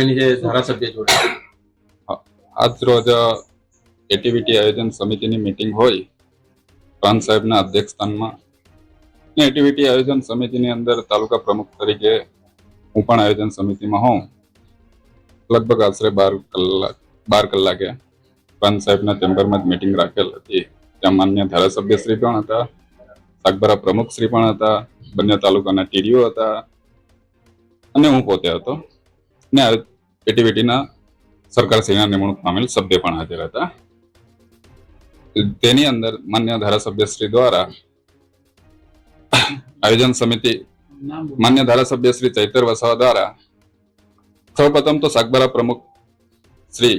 એની જે ધારાસભ્ય જોડે. આજ રોજ એટીવીટી આયોજન સમિતિની મીટિંગ હોય પ્રાંત સાહેબના અધ્યક્ષસ્થાનમાં. ને એટીવીટી આયોજન સમિતિની અંદર તાલુકા પ્રમુખ તરીકે હું પણ આયોજન સમિતિમાં હોઉં. લગભગ આશરે બાર કલાક, બાર કલાકે પ્રાંત સાહેબના ચેમ્બરમાં જ મીટિંગ રાખેલ હતી. ત્યાં માન્ય ધારાસભ્યશ્રી પણ હતા સાગબારા પ્રમુખશ્રી પણ હતા, બંને તાલુકાના ટીડીઓ હતા. અને હું પોતે હતો. ને એટીવીટીના સરકાર શ્રીના નિમણૂક પામેલ સભ્ય પણ હાજર હતા. તેની અંદર માન્ય ધારાસભ્ય શ્રી દ્વારા આયોજન સમિતિ માન્ય ધારાસભ્ય શ્રી ચૈતર વસાવા દ્વારા સૌપ્રથમ તો સાગબારા પ્રમુખ શ્રી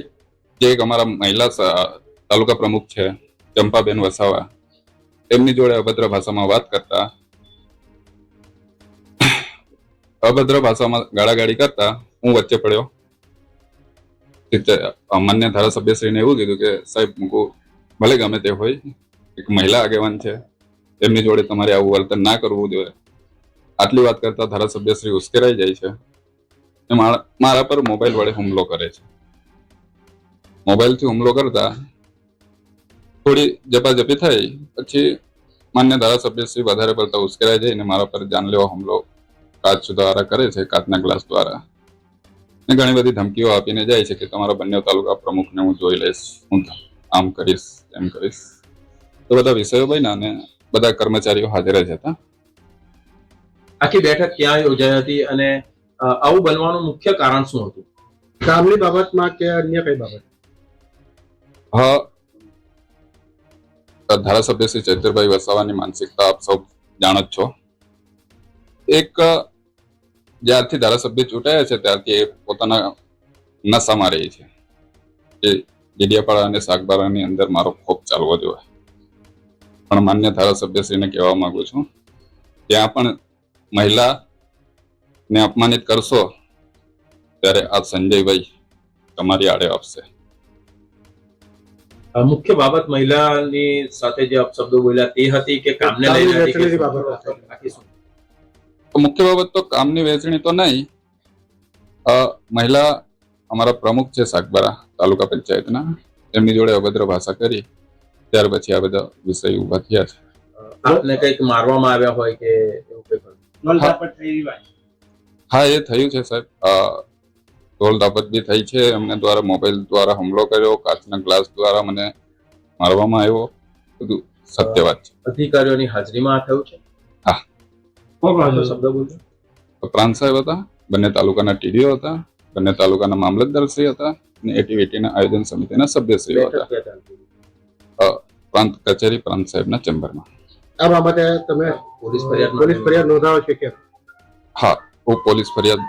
જે એક અમારા મહિલા તાલુકા પ્રમુખ છે, ચંપાબેન વસાવા તેમની જોડે અભદ્ર ભાષામાં વાત કરતા, અભદ્ર ભાષામાં ગાળાગાળી કરતા હું વચ્ચે પડ્યો. માન્ય ધારાસભ્યશ્રીને એવું કીધું કે, સાહેબ, મૂકું, ભલે ગમે તે હોય, એક મહિલા આગેવાન છે તેમની જોડે તમારે આવું વર્તન ના કરવું જોઈએ. આટલી વાત કરતા ધારાસભ્યશ્રી ઉશ્કેરાઈ જાય છે મારા પર મોબાઈલ વડે હુમલો કરે છે. મોબાઈલથી હુમલો કરતા થોડી જપાજપી થઈ પછી માન્ય ધારાસભ્યશ્રી વધારે પડતા ઉશ્કેરાઈ જઈને મારા પર જાનલેવા હુમલો કાચ દ્વારા કરે છે, કાચના ગ્લાસ દ્વારા. ને ઘણી બધી ધમકીઓ આપીને જાય છે કે તમારા બંને તાલુકા પ્રમુખને હું જોઈ લઈશ હું આમ કરીશ એમ કરીશ. તો બધા વિષયો બન્યા અને બધા કર્મચારીઓ હાજર જ હતા. આખી બેઠક ક્યાં યોજાઈ હતી અને આવું બનવાનું મુખ્ય કારણ શું હતું? કામની બાબતમાં કે અન્ય કઈ બાબત? હા ધારાસભ્ય શ્રી ચૈતરભાઈ વસાવાની માનસિકતા આપ સૌ જાણો જ છો. એક જ્યારથી ધારાસભ્ય ચૂંટાયા છે ત્યારથી એ પોતાના નશામાં રહી છે. એ ડેડિયાપાડા અને શાકબારાની અંદર મારો ખોપ ચાલવો જોઈએ. પણ માન્ય ધારાસભ્યશ્રીને કહેવા માંગુ છું ત્યાં પણ મહિલા ને અપમાનિત કરશો ત્યારે આ સંજયભાઈ તમારી આડે આપશે. મુખ્ય બાબત મહિલાની સાથે જે અપશબ્દો બોલ્યા તે હતી કે કામને લઈને તો મુખ્ય બાબત તો કામની વહેંચણી તો નહીં. મહિલા અમારા પ્રમુખ છે સાગબારા તાલુકા પંચાયતના. એમની જોડે અભદ્ર ભાષા કરી ત્યાર પછી આ બધા વિષય ઊભા થયા છે. આપને કંઈક મારવામાં આવ્યા હોય કે એવું કંઈક હા એ થયું છે સાહેબ. ઢોલ દાપત બી થઈ છે. એમને દ્વારા મોબાઈલ દ્વારા હુમલો કર્યો કાચના ગ્લાસ દ્વારા મને મારવામાં આવ્યો. બધું સત્ય વાત છે. અધિકારીઓની હાજરીમાં આ થયું છે? હા. પ્રાંત સાહેબ હતા બંને તાલુકાના ટીડીઓ હતા બંને તાલુકાના મામલતદારશ્રી હતા અને એટીવીટીના આયોજન સમિતિના સભ્યશ્રીઓ હતા? પ્રાંત કચેરી પ્રાંત સાહેબના ચેમ્બરમાં. આ બાબતે તમે પોલીસ ફરિયાદ પોલીસ ફરિયાદ નોંધાવો છે કે? હા હું પોલીસ ફરિયાદ